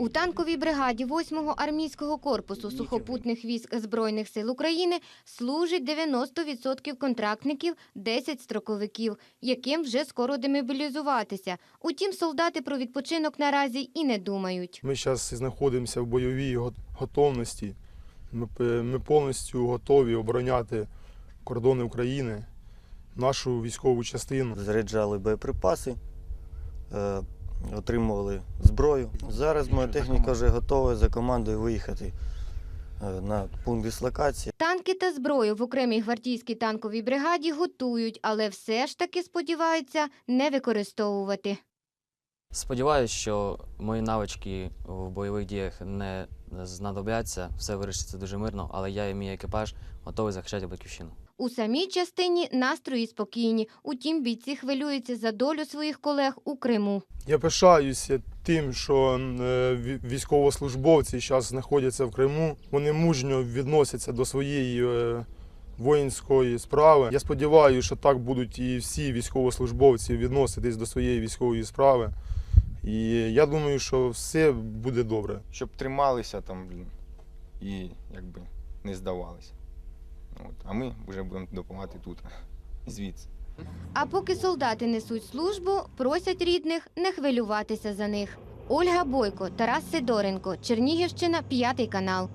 У танковій бригаді 8-го армійського корпусу сухопутних військ Збройних сил України служить 90% контрактників, 10 строковиків, яким вже скоро демобілізуватися. Утім, солдати про відпочинок наразі і не думають. Ми зараз знаходимося в бойовій готовності. Ми, повністю готові обороняти кордони України, нашу військову частину. заряджали боєприпаси, е, отримували зброю. Зараз моя техніка вже готова за командою виїхати е, на пункт дислокації. Танки та зброю в окремій гвардійській танковій бригаді готують, але все ж таки сподіваються не використовувати. Сподіваюсь, що мої навички в бойових діях не знадобляться, все вирішиться дуже мирно, але я і мій екіпаж готовий захищати батьківщину. У самій частині настрої спокійні. Утім, бійці хвилюються за долю своїх колег у Криму. Я пишаюся тим, що е, військовослужбовці зараз знаходяться в Криму. Вони мужньо відносяться до своєї е, воїнської справи. Я сподіваюся, що так будуть і всі військовослужбовці відноситись до своєї військової справи. І я думаю, що все буде добре. щоб трималися там, блін, і якби не здавалися. От. А ми вже будемо допомагати тут, звідси. А поки солдати несуть службу, просять рідних не хвилюватися за них. Ольга Бойко, Тарас Сидоренко, Чернігівщина, п'ятий канал.